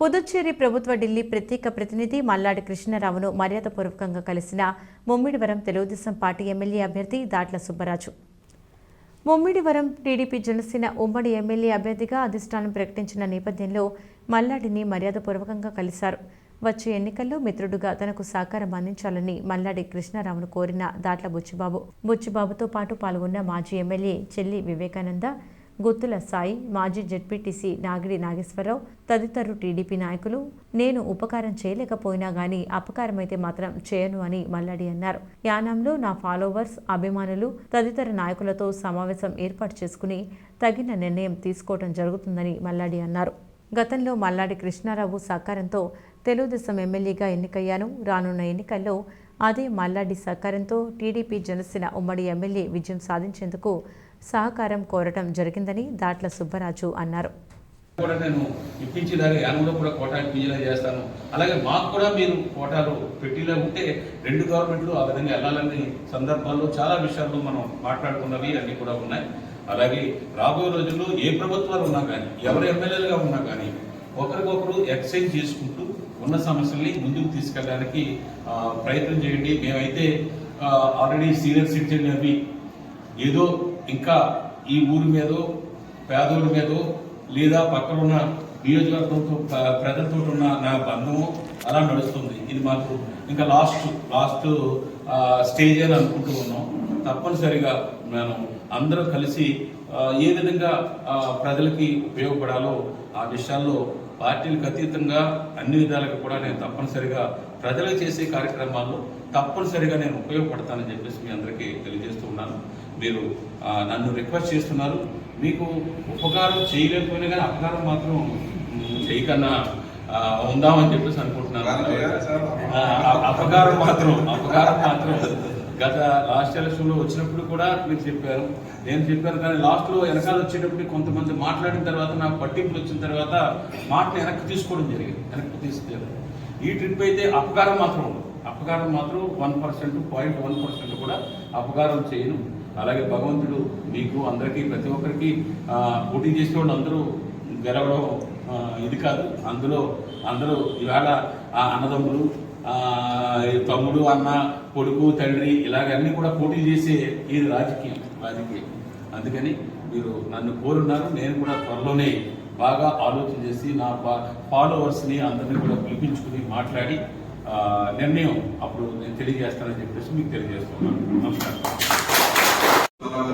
పుదుచ్చేరి ప్రభుత్వ ఢిల్లీ ప్రత్యేక ప్రతినిధి మల్లాడి కృష్ణారావును మర్యాదపూర్వకంగా కలిసిన ముమ్మిడివరం తెలుగుదేశం పార్టీ ఎమ్మెల్యే అభ్యర్థి దాట్ల సుబ్బరాజు. ముమ్మిడివరం టీడీపీ జనసేన ఉమ్మడి ఎమ్మెల్యే అభ్యర్థిగా అధిష్టానం ప్రకటించిన నేపథ్యంలో మల్లాడిని మర్యాదపూర్వకంగా కలిశారు. వచ్చే ఎన్నికల్లో మిత్రుడుగా తనకు సహకారం అందించాలని మల్లాడి కృష్ణారావును కోరిన దాట్ల బుచ్చిబాబు. బుచ్చిబాబుతో పాటు పాల్గొన్న మాజీ ఎమ్మెల్యే చెల్లి వివేకానంద గుత్తుల సాయి మాజీ జడ్పీటీసీ నాగిడి నాగేశ్వరరావు తదితరులు టీడీపీ నాయకులు. నేను ఉపకారం చేయలేకపోయినా గానీ అపకారమైతే మాత్రం చేయను అని మల్లాడి అన్నారు. యానంలో నా ఫాలోవర్స్ అభిమానులు తదితర నాయకులతో సమావేశం ఏర్పాటు చేసుకుని తగిన నిర్ణయం తీసుకోవడం జరుగుతుందని మల్లాడి అన్నారు. గతంలో మల్లాడి కృష్ణారావు సహకారంతో తెలుగుదేశం ఎమ్మెల్యేగా ఎన్నికయ్యాను. రానున్న ఎన్నికల్లో అదే మల్లాడి సహకారంతో టీడీపీ జనసేన ఉమ్మడి ఎమ్మెల్యే విజయం సాధించేందుకు సహకారం కోరటం జరిగిందని దాట్ల సుబ్బరాజు అన్నారు. కూడా నేను ఇప్పించేలాగా యానంలో కూడా కోటా ఇప్పించేలా చేస్తాను. అలాగే మాకు కూడా మీరు కోటాలు పెట్టేలా ఉంటే రెండు గవర్నమెంట్లు ఆ విధంగా వెళ్ళాలని సందర్భాల్లో చాలా విషయాల్లో మనం మాట్లాడుకున్నవి అన్నీ కూడా ఉన్నాయి. అలాగే రాబోయే రోజుల్లో ఏ ప్రభుత్వాలు ఉన్నా కానీ ఎవరు ఎమ్మెల్యేలుగా ఉన్నా కానీ ఒకరికొకరు ఎక్స్చేంజ్ చేసుకుంటూ ఉన్న సమస్యల్ని ముందుకు తీసుకెళ్ళడానికి ప్రయత్నం చేయండి. మేమైతే ఆల్రెడీ సీనియర్ సిటిజన్ అవి ఏదో ఇంకా ఈ ఊరి మీదో పేదోల మీదో లేదా పక్కన ఉన్న నియోజకవర్గంతో ప్రజలతో ఉన్న నా బంధము అలా నడుస్తుంది. ఇది మాకు ఇంకా లాస్ట్ లాస్ట్ స్టేజ్ అని అనుకుంటూ ఉన్నాం. తప్పనిసరిగా మనం అందరూ కలిసి ఏ విధంగా ప్రజలకి ఉపయోగపడాలో ఆ విషయాల్లో పార్టీలకు అతీతంగా అన్ని విధాలుగా కూడా నేను తప్పనిసరిగా ప్రజలకు చేసే కార్యక్రమాల్లో తప్పనిసరిగా నేను ఉపయోగపడతానని చెప్పేసి మీ అందరికీ తెలియజేస్తూ ఉన్నాను. మీరు నన్ను రిక్వెస్ట్ చేస్తున్నారు. మీకు ఉపకారం చేయలేకపోయినా కానీ అపకారం మాత్రం చేయకన్నా ఉందామని చెప్పేసి అనుకుంటున్నాను అపకారం మాత్రం అపకారం మాత్రం. గత లాస్ట్ ఎలక్షన్లో వచ్చినప్పుడు కూడా మీరు చెప్పారు. నేను చెప్పాను కానీ లాస్ట్లో వెనకాల వచ్చేటప్పుడు కొంతమంది మాట్లాడిన తర్వాత నాకు పట్టింపులు వచ్చిన తర్వాత మాటను వెనక్కి తీసుకోవడం జరిగింది. వెనక్కి తీసుకెళ్ళారు ఈ ట్రిప్ అయితే అపకారం మాత్రం అపకారం మాత్రం one percent point one percent కూడా అపకారం చేయను. అలాగే భగవంతుడు మీకు అందరికీ ప్రతి ఒక్కరికి పోటీ చేసే వాళ్ళు అందరూ గెలవడం ఇది కాదు. అందులో అందరూ ఇవాళ ఆ అన్నదమ్ములు తమ్ముడు అన్న కొడుకు తండ్రి ఇలాగన్నీ కూడా పోటీ చేసే ఇది రాజకీయం రాజకీయం. అందుకని మీరు నన్ను కోరున్నారు. నేను కూడా త్వరలోనే బాగా ఆలోచన చేసి నా ఫాలోవర్స్ని అందరినీ కూడా పిలిపించుకుని మాట్లాడి నిర్ణయం అప్పుడు నేను తెలియజేస్తానని చెప్పేసి మీకు తెలియజేస్తున్నాను. నమస్కారం.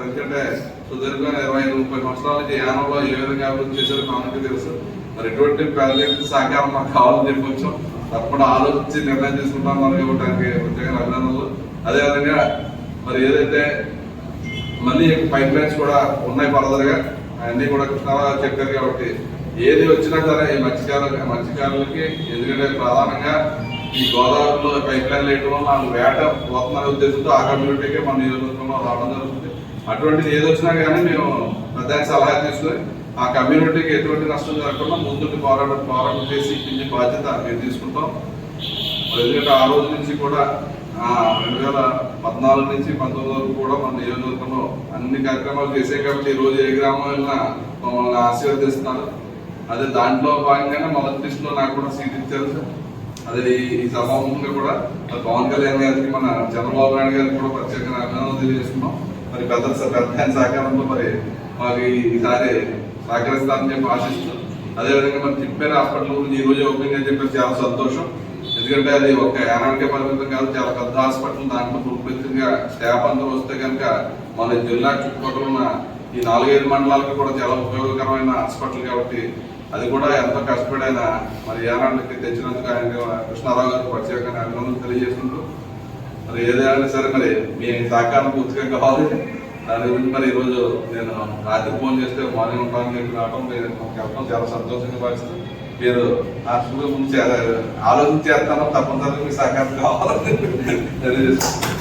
ఎందుకంటే సుదీర్ఘంగా ఇరవై ముప్పై సంవత్సరాల నుంచి యానంలో ఏ విధంగా అభివృద్ధి చేశారో మనకి తెలుసు. మరి ఎటువంటి పెద్ద సహకారం మాకు కావాలని చెప్పి వచ్చాం. తప్పకుండా ఆలోచించి నిర్ణయం తీసుకుంటాం మనం ఇవ్వడానికి ప్రత్యేక అభినందనలు. అదేవిధంగా మరి ఏదైతే మళ్ళీ పైప్ లైన్స్ కూడా ఉన్నాయి ఫర్దర్గా అన్నీ కూడా చాలా చెప్పారు కాబట్టి ఏది వచ్చినా సరే ఈ మత్స్యకారులు మత్స్యకారులకి ఎందుకంటే ప్రధానంగా ఈ గోదావరిలో పైప్ లైన్ వేయడం వల్ల వాళ్ళు వేట పోతున్న ఉద్దేశంతో ఆ కమ్యూనిటీకి మన నియోజకవర్గంలో రావడం జరుగుతుంది. అటువంటిది ఏది వచ్చినా కానీ మేము పెద్ద సలహా తీసుకుని ఆ కమ్యూనిటీకి ఎటువంటి నష్టం జరగకుండా ముందుండి పోరాటం పోరాటం చేసి ఇప్పించే బాధ్యత మేము తీసుకుంటాం. ఎందుకంటే ఆ రోజు నుంచి కూడా రెండు వేల పద్నాలుగు నుంచి పంతొమ్మిది వరకు కూడా మన నియోజకవర్గంలో అన్ని కార్యక్రమాలు చేసే కాబట్టి ఈ రోజు ఏ గ్రామం వెళ్ళినా మమ్మల్ని ఆశీర్వదిస్తున్నారు. అదే దాంట్లో భాగంగానే మొదటి లిస్టులో నాకు కూడా సీట్ ఇచ్చారు సార్. అదే ఈ- ఈ సభాముఖంగా కూడా పవన్ కళ్యాణ్ గారికి మన చంద్రబాబు నాయుడు గారికి కూడా ప్రత్యేకంగా అభినందనలు తెలియజేస్తున్నాం. మరి పెద్ద పెద్ద సహకారంతో మరి మాకు ఈ- ఈసారి సహకరిస్తారని చెప్పి ఆశిస్తున్నాం. అదేవిధంగా మరి తిప్పేరు హాస్పిటల్ గురించి ఈ రోజు ఓపెన్ అని చెప్పి చాలా సంతోషం. ఎందుకంటే అది ఒక యానానికే పరిమితం కాదు చాలా పెద్ద హాస్పిటల్. దాంట్లో పూర్తిగా స్టాఫ్ అందరూ వస్తే కనుక మన జిల్లా చుట్టుపక్కల ఉన్న ఈ నాలుగైదు మండలాలకు కూడా చాలా ఉపయోగకరమైన హాస్పిటల్ కాబట్టి అది కూడా ఎంతో కష్టపడి ఆయన మరి యానానికి తెచ్చినందుకు ఆయన కృష్ణారావు గారు ప్రత్యేకంగా అభినందనలు తెలియజేస్తుంటూ మరి ఏదైనా సరే మరి మీ సహకారం పూర్తిగా కావాలి. దాని గురించి మరి ఈరోజు నేను రాత్రి ఫోన్ చేస్తే మార్నింగ్ ఉంటానని చెప్పి రావడం మీరు చెప్పడం చాలా సంతోషంగా భావిస్తూ మీరు హాస్పిటల్ గురించి ఆలోచించేస్తాను తప్పనిసరిగా మీ సహకారం కావాలని తెలియజేస్తున్నాను